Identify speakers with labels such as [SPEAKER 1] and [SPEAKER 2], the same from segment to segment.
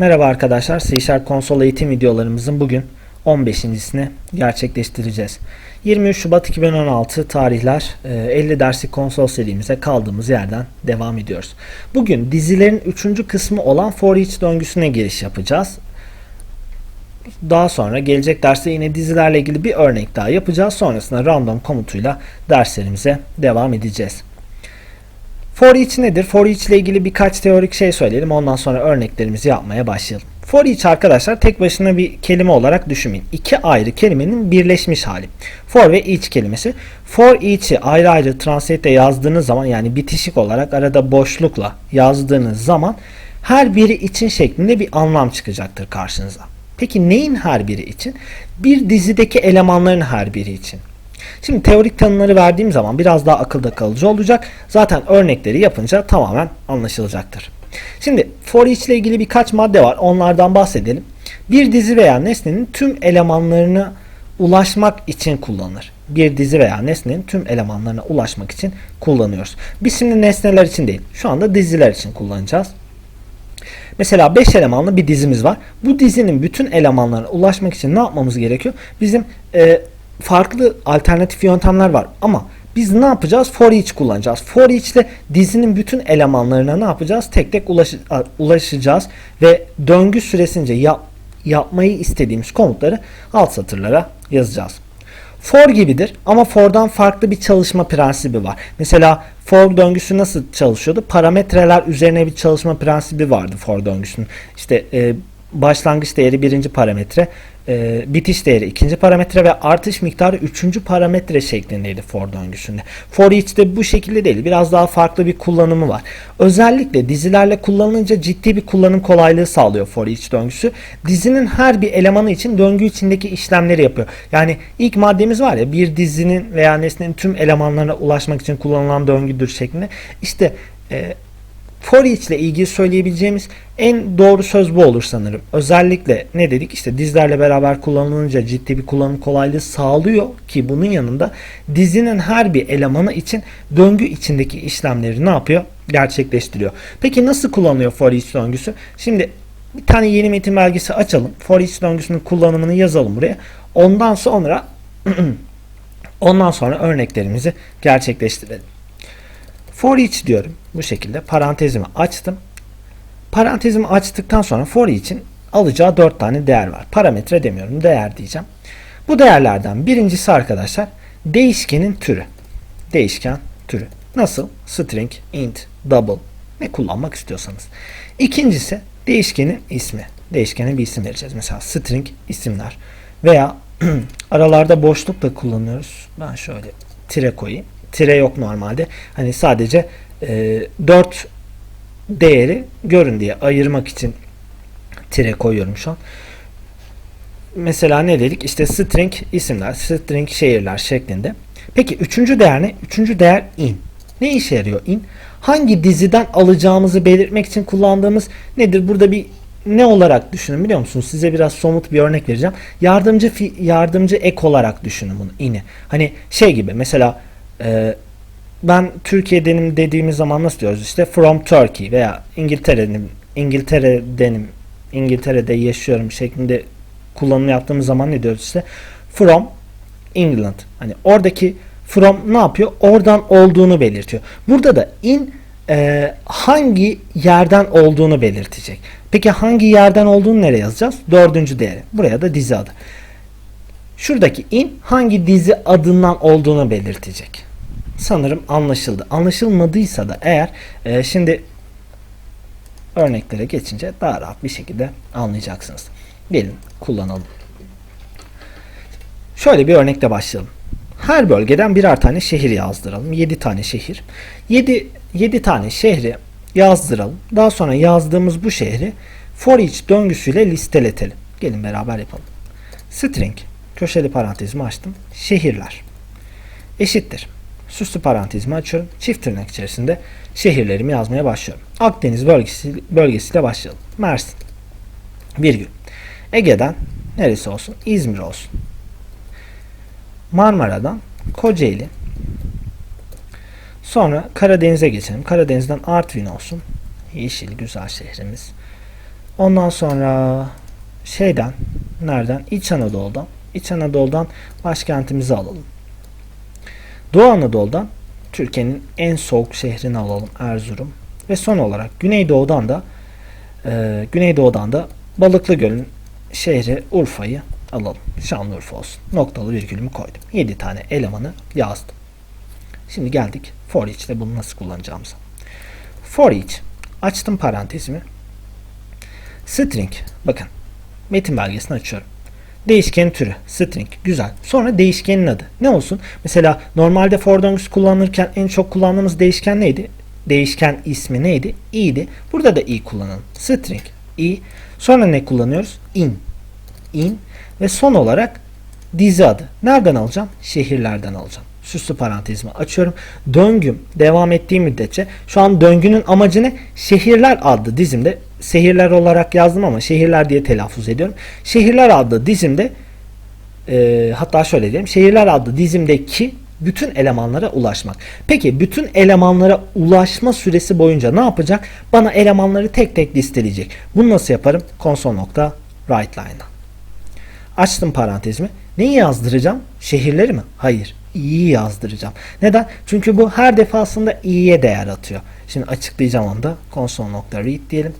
[SPEAKER 1] Merhaba arkadaşlar, C Sharp konsol eğitim videolarımızın bugün 15.sini gerçekleştireceğiz. 23 Şubat 2016 tarihler e, 50 derslik konsol serimize kaldığımız yerden devam ediyoruz. Bugün dizilerin 3. kısmı olan for each döngüsüne giriş yapacağız. Daha sonra gelecek derste yine dizilerle ilgili bir örnek daha yapacağız. Sonrasında random komutuyla derslerimize devam edeceğiz. For each nedir? For each ile ilgili birkaç teorik şey söyleyelim. Ondan sonra örneklerimizi yapmaya başlayalım. For each arkadaşlar tek başına bir kelime olarak düşünmeyin. İki ayrı kelimenin birleşmiş hali. For ve each kelimesi. For each'i ayrı ayrı translate'de yazdığınız zaman yani bitişik olarak arada boşlukla yazdığınız zaman her biri için şeklinde bir anlam çıkacaktır karşınıza. Peki neyin her biri için? Bir dizideki elemanların her biri için. Şimdi teorik tanımları verdiğim zaman biraz daha akılda kalıcı olacak. Zaten örnekleri yapınca tamamen anlaşılacaktır. Şimdi for each ile ilgili birkaç madde var. Onlardan bahsedelim. Bir dizi veya nesnenin tüm elemanlarına ulaşmak için kullanılır. Bir dizi veya nesnenin tüm elemanlarına ulaşmak için kullanıyoruz. Biz şimdi nesneler için değil, şu anda diziler için kullanacağız. Mesela 5 elemanlı bir dizimiz var. Bu dizinin bütün elemanlarına ulaşmak için ne yapmamız gerekiyor? Bizim e, farklı alternatif yöntemler var ama biz ne yapacağız? For each kullanacağız. For each ile dizinin bütün elemanlarına ne yapacağız? Tek tek ulaş, ulaşacağız ve döngü süresince yap, yapmayı istediğimiz komutları alt satırlara yazacağız. For gibidir ama for'dan farklı bir çalışma prensibi var. Mesela for döngüsü nasıl çalışıyordu? Parametreler üzerine bir çalışma prensibi vardı for döngüsünün. İşte e, başlangıç değeri birinci parametre, e, bitiş değeri ikinci parametre ve artış miktarı üçüncü parametre şeklindeydi for döngüsünde. For each de bu şekilde değil. Biraz daha farklı bir kullanımı var. Özellikle dizilerle kullanılınca ciddi bir kullanım kolaylığı sağlıyor for each döngüsü. Dizinin her bir elemanı için döngü içindeki işlemleri yapıyor. Yani ilk maddemiz var ya bir dizinin veya nesnenin tüm elemanlarına ulaşmak için kullanılan döngüdür şeklinde. İşte e, For each ile ilgili söyleyebileceğimiz en doğru söz bu olur sanırım. Özellikle ne dedik? İşte dizlerle beraber kullanılınca ciddi bir kullanım kolaylığı sağlıyor ki bunun yanında dizinin her bir elemanı için döngü içindeki işlemleri ne yapıyor? Gerçekleştiriyor. Peki nasıl kullanılıyor for each döngüsü? Şimdi bir tane yeni metin belgesi açalım. For each döngüsünün kullanımını yazalım buraya. Ondan sonra ondan sonra örneklerimizi gerçekleştirelim. For each diyorum. Bu şekilde parantezimi açtım. Parantezimi açtıktan sonra for each'in alacağı 4 tane değer var. Parametre demiyorum. Değer diyeceğim. Bu değerlerden birincisi arkadaşlar değişkenin türü. Değişken türü. Nasıl? String, int, double ne kullanmak istiyorsanız. İkincisi değişkenin ismi. Değişkene bir isim vereceğiz. Mesela string isimler veya aralarda boşluk da kullanıyoruz. Ben şöyle tire koyayım tire yok normalde. Hani sadece e, 4 değeri görün diye ayırmak için tire koyuyorum şu an. Mesela ne dedik? İşte string isimler, string şehirler şeklinde. Peki üçüncü değer ne? Üçüncü değer in. Ne işe yarıyor in? Hangi diziden alacağımızı belirtmek için kullandığımız nedir? Burada bir ne olarak düşünün biliyor musunuz? Size biraz somut bir örnek vereceğim. Yardımcı yardımcı ek olarak düşünün bunu ini. Hani şey gibi mesela ee, ben Türkiye'denim dediğimiz zaman nasıl diyoruz? İşte from Turkey veya İngiltere'denim, İngiltere'denim, İngiltere'de yaşıyorum şeklinde kullanım yaptığımız zaman ne diyoruz işte? From England. Hani oradaki from ne yapıyor? Oradan olduğunu belirtiyor. Burada da in e, hangi yerden olduğunu belirtecek. Peki hangi yerden olduğunu nereye yazacağız? Dördüncü değeri. Buraya da dizi adı. Şuradaki in hangi dizi adından olduğunu belirtecek sanırım anlaşıldı. Anlaşılmadıysa da eğer e, şimdi örneklere geçince daha rahat bir şekilde anlayacaksınız. Gelin kullanalım. Şöyle bir örnekle başlayalım. Her bölgeden birer tane şehir yazdıralım. 7 tane şehir. 7, 7 tane şehri yazdıralım. Daha sonra yazdığımız bu şehri for each döngüsüyle listeletelim. Gelin beraber yapalım. String köşeli parantezimi açtım. Şehirler eşittir süslü parantezimi açıyorum. Çift tırnak içerisinde şehirlerimi yazmaya başlıyorum. Akdeniz bölgesi, bölgesiyle başlayalım. Mersin. Virgül. Ege'den neresi olsun? İzmir olsun. Marmara'dan Kocaeli. Sonra Karadeniz'e geçelim. Karadeniz'den Artvin olsun. Yeşil güzel şehrimiz. Ondan sonra şeyden nereden? İç Anadolu'dan. İç Anadolu'dan başkentimizi alalım. Doğu Anadolu'dan Türkiye'nin en soğuk şehrini alalım Erzurum. Ve son olarak Güneydoğu'dan da e, Güneydoğu'dan da Balıklı Göl'ün şehri Urfa'yı alalım. Şanlıurfa olsun. Noktalı virgülümü koydum. 7 tane elemanı yazdım. Şimdi geldik for each'te bunu nasıl kullanacağımıza. For each açtım parantezimi. String bakın metin belgesini açıyorum. Değişken türü string güzel. Sonra değişkenin adı. Ne olsun? Mesela normalde for döngüsü kullanırken en çok kullandığımız değişken neydi? Değişken ismi neydi? i'di. Burada da i kullanalım. String i. Sonra ne kullanıyoruz? in. In ve son olarak dizi adı. Nereden alacağım? Şehirlerden alacağım. Süslü parantezimi açıyorum. Döngüm devam ettiği müddetçe şu an döngünün amacı ne? Şehirler adlı dizimde şehirler olarak yazdım ama şehirler diye telaffuz ediyorum. Şehirler adlı dizimde e, hatta şöyle diyeyim. Şehirler adlı dizimdeki bütün elemanlara ulaşmak. Peki bütün elemanlara ulaşma süresi boyunca ne yapacak? Bana elemanları tek tek listeleyecek. Bunu nasıl yaparım? Console nokta writeLine'dan. Açtım parantezimi. Neyi yazdıracağım? Şehirleri mi? Hayır. İ'yi yazdıracağım. Neden? Çünkü bu her defasında i'ye değer atıyor. Şimdi açıklayacağım onu da. Console.read diyelim.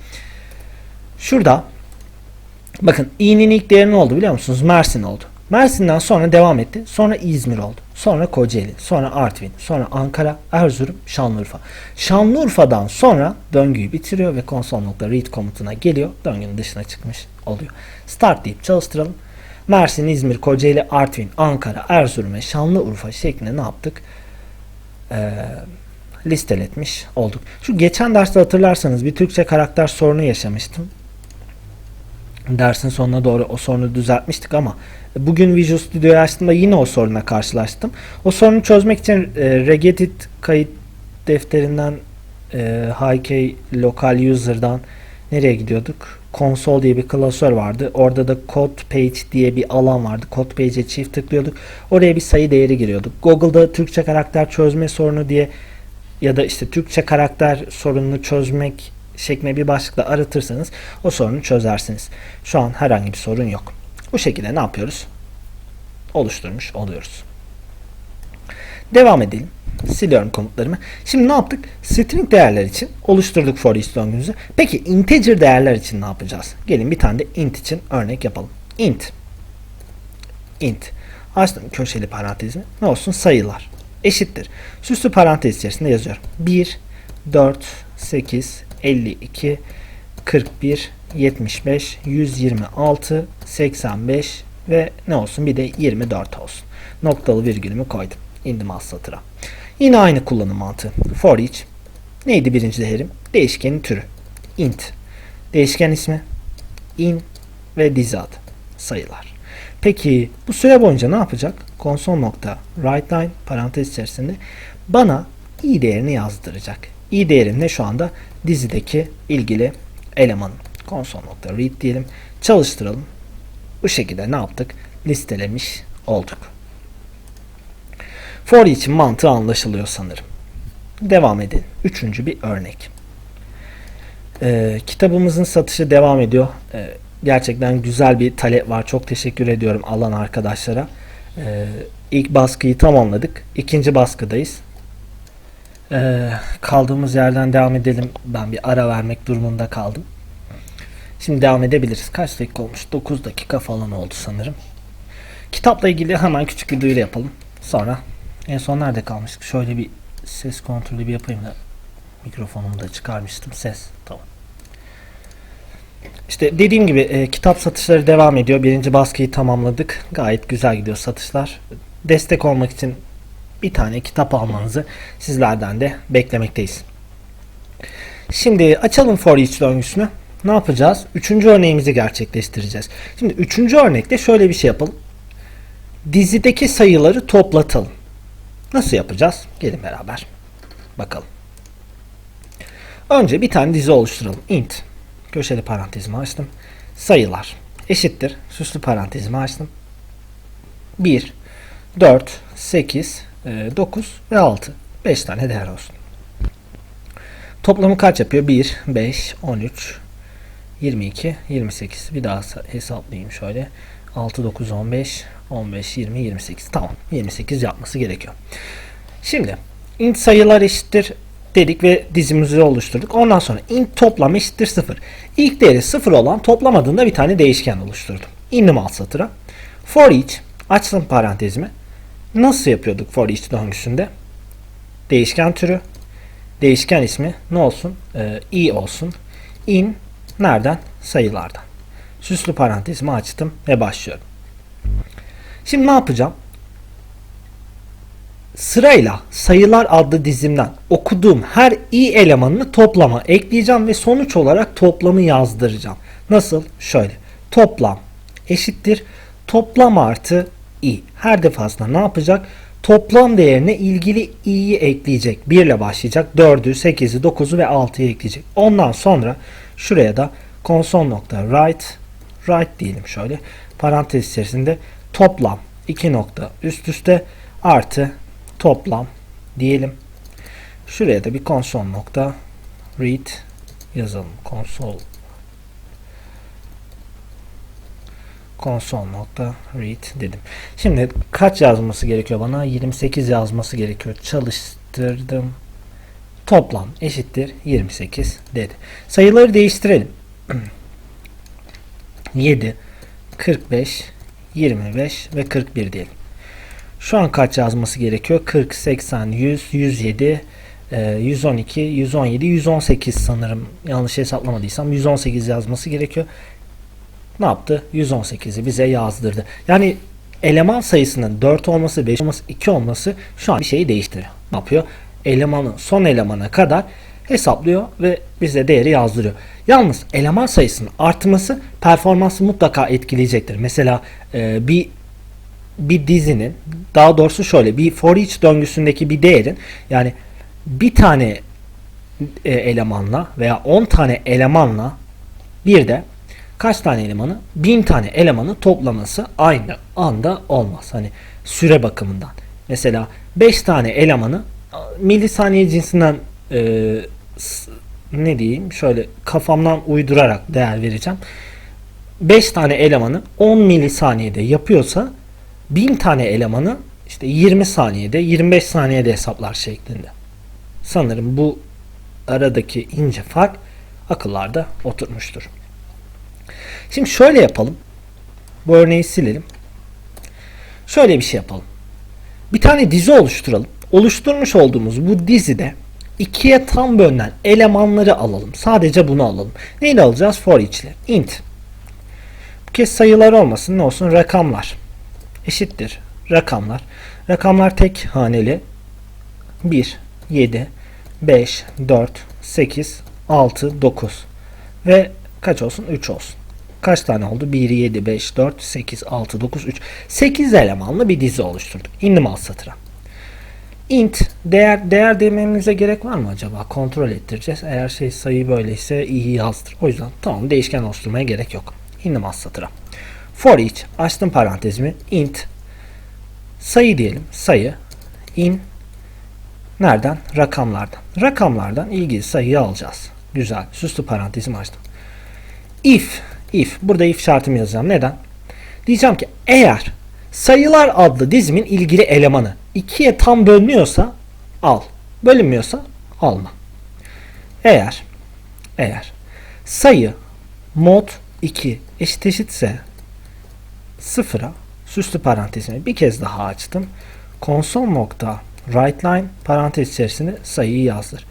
[SPEAKER 1] Şurada bakın i'nin ilk değeri ne oldu biliyor musunuz? Mersin oldu. Mersin'den sonra devam etti. Sonra İzmir oldu. Sonra Kocaeli. Sonra Artvin. Sonra Ankara, Erzurum, Şanlıurfa. Şanlıurfa'dan sonra döngüyü bitiriyor ve console.read komutuna geliyor. Döngünün dışına çıkmış oluyor. Start deyip çalıştıralım. Mersin, İzmir, Kocaeli, Artvin, Ankara, Erzurum ve Şanlıurfa şeklinde ne yaptık? Ee, listeletmiş olduk. Şu geçen derste hatırlarsanız bir Türkçe karakter sorunu yaşamıştım. Dersin sonuna doğru o sorunu düzeltmiştik ama bugün Visual Studio'yu açtığımda yine o soruna karşılaştım. O sorunu çözmek için e, Regedit kayıt defterinden e, HK Local User'dan nereye gidiyorduk? Console diye bir klasör vardı. Orada da Code Page diye bir alan vardı. Code Page'e çift tıklıyorduk. Oraya bir sayı değeri giriyorduk. Google'da Türkçe karakter çözme sorunu diye ya da işte Türkçe karakter sorununu çözmek şeklinde bir başlıkla aratırsanız o sorunu çözersiniz. Şu an herhangi bir sorun yok. Bu şekilde ne yapıyoruz? Oluşturmuş oluyoruz. Devam edelim. Siliyorum komutlarımı. Şimdi ne yaptık? String değerler için oluşturduk for each döngümüzü. Peki integer değerler için ne yapacağız? Gelin bir tane de int için örnek yapalım. int int açtım köşeli parantezimi. Ne olsun? Sayılar. Eşittir. Süslü parantez içerisinde yazıyorum. 1, 4, 8, 52, 41, 75, 126, 85 ve ne olsun bir de 24 olsun. Noktalı virgülümü koydum. İndim alt satıra. Yine aynı kullanım mantığı. For each. Neydi birinci değerim? Değişkenin türü. int. Değişken ismi. in ve dizi adı. Sayılar. Peki bu süre boyunca ne yapacak? Console nokta writeLine parantez içerisinde bana i değerini yazdıracak. İ değerim ne şu anda? Dizideki ilgili elemanın. Console nokta read diyelim. Çalıştıralım. Bu şekilde ne yaptık? Listelemiş olduk. For için mantığı anlaşılıyor sanırım. Devam edelim. Üçüncü bir örnek. Ee, kitabımızın satışı devam ediyor. Ee, gerçekten güzel bir talep var. Çok teşekkür ediyorum alan arkadaşlara. Ee, ilk baskıyı tamamladık. İkinci baskıdayız. Ee, kaldığımız yerden devam edelim. Ben bir ara vermek durumunda kaldım. Şimdi devam edebiliriz. Kaç dakika olmuş? 9 dakika falan oldu sanırım. Kitapla ilgili hemen küçük bir duyuru yapalım. Sonra en son nerede kalmıştık? Şöyle bir ses kontrolü bir yapayım da mikrofonumu da çıkarmıştım. Ses. Tamam. İşte dediğim gibi e, kitap satışları devam ediyor. Birinci baskıyı tamamladık. Gayet güzel gidiyor satışlar. Destek olmak için bir tane kitap almanızı sizlerden de beklemekteyiz. Şimdi açalım for each döngüsünü. Ne yapacağız? Üçüncü örneğimizi gerçekleştireceğiz. Şimdi üçüncü örnekte şöyle bir şey yapalım. Dizideki sayıları toplatalım. Nasıl yapacağız? Gelin beraber bakalım. Önce bir tane dizi oluşturalım. int köşeli parantezimi açtım. Sayılar eşittir. Süslü parantezimi açtım. 1, 4, 8, 9 ve 6. 5 tane değer olsun. Toplamı kaç yapıyor? 1, 5, 13, 22, 28. Bir daha sa- hesaplayayım şöyle. 6, 9, 15, 15, 20, 28. Tamam. 28 yapması gerekiyor. Şimdi int sayılar eşittir dedik ve dizimizi oluşturduk. Ondan sonra int toplam eşittir 0. İlk değeri 0 olan toplam adında bir tane değişken oluşturdum. İndim alt satıra. For each açtım parantezimi. Nasıl yapıyorduk for each döngüsünde? Değişken türü, değişken ismi ne olsun? Ee, i olsun. In nereden? Sayılardan. Süslü parantezimi açtım ve başlıyorum. Şimdi ne yapacağım? Sırayla sayılar adlı dizimden okuduğum her i elemanını toplama ekleyeceğim ve sonuç olarak toplamı yazdıracağım. Nasıl? Şöyle. Toplam eşittir. Toplam artı i. Her defasında ne yapacak? Toplam değerine ilgili i'yi ekleyecek. 1 ile başlayacak. 4'ü, 8'i, 9'u ve 6'yı ekleyecek. Ondan sonra şuraya da console nokta write write diyelim şöyle. Parantez içerisinde toplam 2 nokta üst üste artı toplam diyelim. Şuraya da bir console nokta read yazalım. Console console nokta read dedim. Şimdi kaç yazması gerekiyor bana? 28 yazması gerekiyor. Çalıştırdım. Toplam eşittir 28 dedi. Sayıları değiştirelim. 7, 45, 25 ve 41 diyelim. Şu an kaç yazması gerekiyor? 40, 80, 100, 107, e, 112, 117, 118 sanırım. Yanlış hesaplamadıysam 118 yazması gerekiyor. Ne yaptı? 118'i bize yazdırdı. Yani eleman sayısının 4 olması, 5 olması, 2 olması şu an bir şeyi değiştiriyor. Ne yapıyor? Elemanın son elemana kadar hesaplıyor ve bize değeri yazdırıyor. Yalnız eleman sayısının artması performansı mutlaka etkileyecektir. Mesela e, bir bir dizinin daha doğrusu şöyle bir for each döngüsündeki bir değerin yani bir tane e, elemanla veya 10 tane elemanla bir de kaç tane elemanı? 1000 tane elemanı toplaması aynı anda olmaz. Hani süre bakımından. Mesela 5 tane elemanı milisaniye cinsinden e, ne diyeyim şöyle kafamdan uydurarak değer vereceğim. 5 tane elemanı 10 milisaniyede yapıyorsa 1000 tane elemanı işte 20 saniyede 25 saniyede hesaplar şeklinde. Sanırım bu aradaki ince fark akıllarda oturmuştur. Şimdi şöyle yapalım. Bu örneği silelim. Şöyle bir şey yapalım. Bir tane dizi oluşturalım. Oluşturmuş olduğumuz bu dizide ikiye tam bölünen elemanları alalım. Sadece bunu alalım. Neyle alacağız? For ile. Int. Bu kez sayılar olmasın. Ne olsun? Rakamlar. Eşittir. Rakamlar. Rakamlar tek haneli. 1, 7, 5, 4, 8, 6, 9. Ve kaç olsun? 3 olsun. Kaç tane oldu? 1, 7, 5, 4, 8, 6, 9, 3. 8 elemanlı bir dizi oluşturduk. İndim alt satıra. int değer değer dememize gerek var mı acaba? Kontrol ettireceğiz. Eğer şey sayı böyleyse iyi yazdır. O yüzden tamam değişken oluşturmaya gerek yok. İndim alt satıra. For each açtım parantezimi. int sayı diyelim. Sayı in nereden? Rakamlardan. Rakamlardan ilgili sayıyı alacağız. Güzel. Süslü parantezimi açtım. If if burada if şartımı yazacağım. Neden? Diyeceğim ki eğer sayılar adlı dizimin ilgili elemanı ikiye tam bölünüyorsa al. Bölünmüyorsa alma. Eğer eğer sayı mod 2 eşit eşitse sıfıra süslü parantezimi bir kez daha açtım. Console nokta write line parantez içerisinde sayıyı yazdır.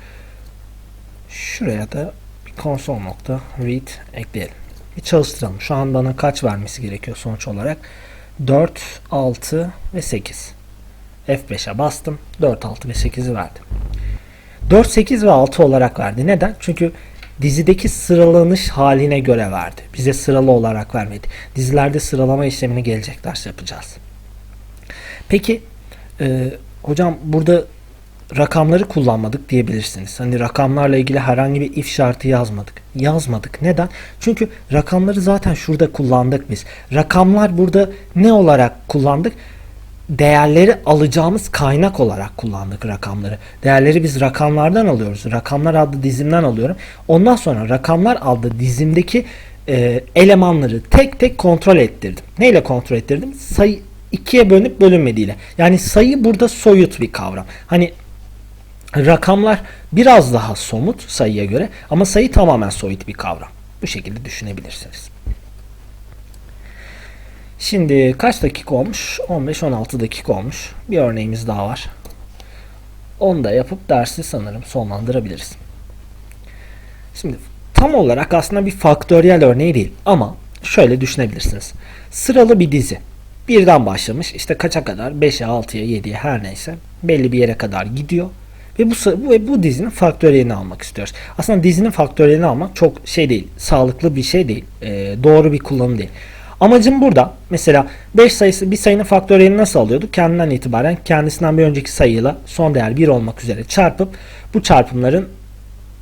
[SPEAKER 1] Şuraya da bir console nokta read ekleyelim. Bir çalıştıralım. Şu an bana kaç vermesi gerekiyor sonuç olarak? 4, 6 ve 8. F5'e bastım. 4, 6 ve 8'i verdi. 4, 8 ve 6 olarak verdi. Neden? Çünkü dizideki sıralanış haline göre verdi. Bize sıralı olarak vermedi. Dizilerde sıralama işlemini gelecek ders yapacağız. Peki e, hocam burada rakamları kullanmadık diyebilirsiniz. Hani rakamlarla ilgili herhangi bir if şartı yazmadık. Yazmadık. Neden? Çünkü rakamları zaten şurada kullandık biz. Rakamlar burada ne olarak kullandık? değerleri alacağımız kaynak olarak kullandık rakamları. Değerleri biz rakamlardan alıyoruz. Rakamlar adlı dizimden alıyorum. Ondan sonra rakamlar adlı dizimdeki e, elemanları tek tek kontrol ettirdim. Neyle kontrol ettirdim? Sayı ikiye bölünüp bölünmediğiyle. Yani sayı burada soyut bir kavram. Hani rakamlar biraz daha somut sayıya göre ama sayı tamamen soyut bir kavram. Bu şekilde düşünebilirsiniz. Şimdi kaç dakika olmuş? 15-16 dakika olmuş. Bir örneğimiz daha var. Onu da yapıp dersi sanırım sonlandırabiliriz. Şimdi tam olarak aslında bir faktöriyel örneği değil ama şöyle düşünebilirsiniz. Sıralı bir dizi. Birden başlamış işte kaça kadar 5'e 6'ya 7'ye her neyse belli bir yere kadar gidiyor. Ve bu, bu, bu dizinin faktöriyelini almak istiyoruz. Aslında dizinin faktöriyelini almak çok şey değil, sağlıklı bir şey değil, e, doğru bir kullanım değil. Amacım burada mesela 5 sayısı bir sayının faktöriyelini nasıl alıyorduk? Kendinden itibaren kendisinden bir önceki sayıyla son değer 1 olmak üzere çarpıp bu çarpımların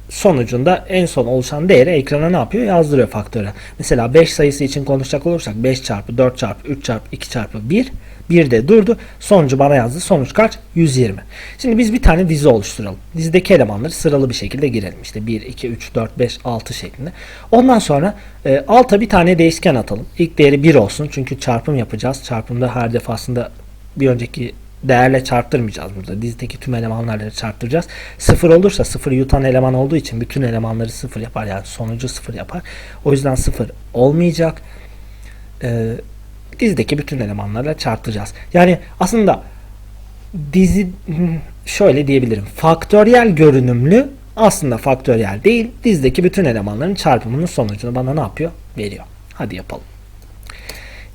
[SPEAKER 1] sonucunda en son oluşan değeri ekrana ne yapıyor? Yazdırıyor faktöre. Mesela 5 sayısı için konuşacak olursak 5 çarpı 4 çarpı 3 çarpı 2 çarpı 1 1 de durdu. Sonucu bana yazdı. Sonuç kaç? 120. Şimdi biz bir tane dizi oluşturalım. Dizideki elemanları sıralı bir şekilde girelim. İşte 1, 2, 3, 4, 5, 6 şeklinde. Ondan sonra e, alta bir tane değişken atalım. İlk değeri 1 olsun. Çünkü çarpım yapacağız. Çarpımda her defasında bir önceki değerle çarptırmayacağız burada. Dizideki tüm elemanlarla çarptıracağız. Sıfır olursa sıfır yutan eleman olduğu için bütün elemanları sıfır yapar. Yani sonucu sıfır yapar. O yüzden sıfır olmayacak. Ee, dizideki bütün elemanlarla çarptıracağız. Yani aslında dizi şöyle diyebilirim. Faktöriyel görünümlü aslında faktöriyel değil. Dizdeki bütün elemanların çarpımının sonucunu bana ne yapıyor? Veriyor. Hadi yapalım.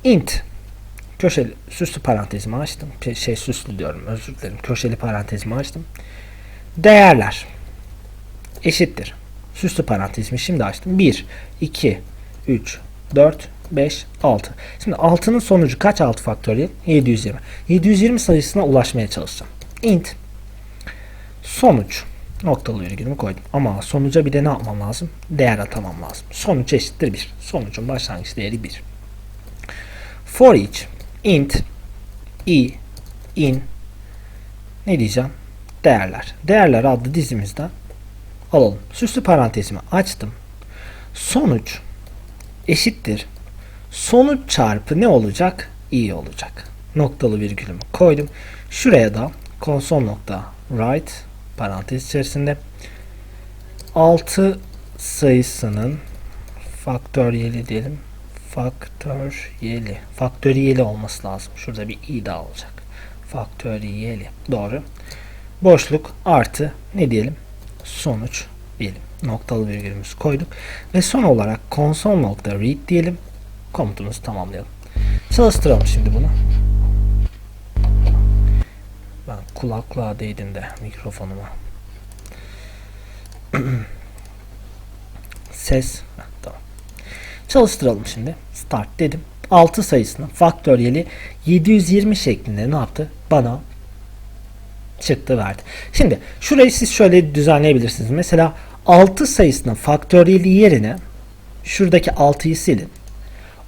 [SPEAKER 1] int köşeli süslü parantezimi açtım. Şey süslü diyorum özür dilerim. Köşeli parantezimi açtım. Değerler eşittir. Süslü parantezimi şimdi açtım. 1, 2, 3, 4, 5, 6. Şimdi 6'nın sonucu kaç 6 faktöriyel? 720. 720 sayısına ulaşmaya çalışacağım. int sonuç noktalı virgülümü koydum. Ama sonuca bir de ne yapmam lazım? Değer atamam lazım. Sonuç eşittir 1. Sonucun başlangıç değeri 1. For each int i in ne diyeceğim? Değerler. Değerler adlı dizimizden alalım. Süslü parantezimi açtım. Sonuç eşittir. Sonuç çarpı ne olacak? i olacak. Noktalı virgülümü koydum. Şuraya da konsol nokta write parantez içerisinde 6 sayısının faktöriyeli diyelim faktöriyeli. Faktöriyeli olması lazım. Şurada bir i daha olacak. Faktöriyeli. Doğru. Boşluk artı ne diyelim? Sonuç diyelim. Noktalı virgülümüzü koyduk. Ve son olarak console nokta read diyelim. Komutumuzu tamamlayalım. Çalıştıralım şimdi bunu. Ben kulaklığa değdim de mikrofonuma. Ses. Heh, tamam. Çalıştıralım şimdi. Start dedim. 6 sayısının faktöriyeli 720 şeklinde ne yaptı? Bana çıktı verdi. Şimdi şurayı siz şöyle düzenleyebilirsiniz. Mesela 6 sayısının faktöriyeli yerine şuradaki 6'yı silin.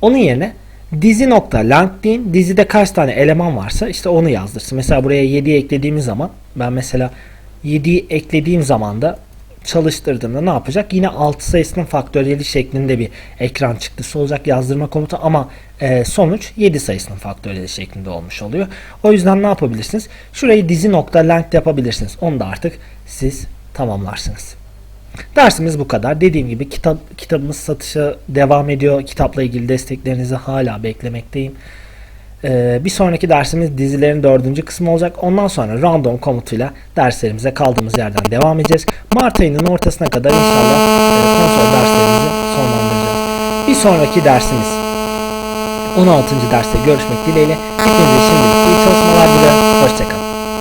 [SPEAKER 1] Onun yerine dizi nokta length deyin. Dizide kaç tane eleman varsa işte onu yazdırsın. Mesela buraya 7'yi eklediğimiz zaman ben mesela 7'yi eklediğim zaman da çalıştırdığımda ne yapacak? Yine 6 sayısının faktöriyeli şeklinde bir ekran çıktısı olacak yazdırma komutu ama e, sonuç 7 sayısının faktöriyeli şeklinde olmuş oluyor. O yüzden ne yapabilirsiniz? Şurayı dizi nokta length yapabilirsiniz. Onu da artık siz tamamlarsınız. Dersimiz bu kadar. Dediğim gibi kitap kitabımız satışa devam ediyor. Kitapla ilgili desteklerinizi hala beklemekteyim. Ee, bir sonraki dersimiz dizilerin dördüncü kısmı olacak. Ondan sonra random komutuyla derslerimize kaldığımız yerden devam edeceğiz. Mart ayının ortasına kadar inşallah e, konsol derslerimizi sonlandıracağız. Bir sonraki dersimiz 16. derste görüşmek dileğiyle. Hepinize şimdilik iyi çalışmalar dilerim. Hoşçakalın.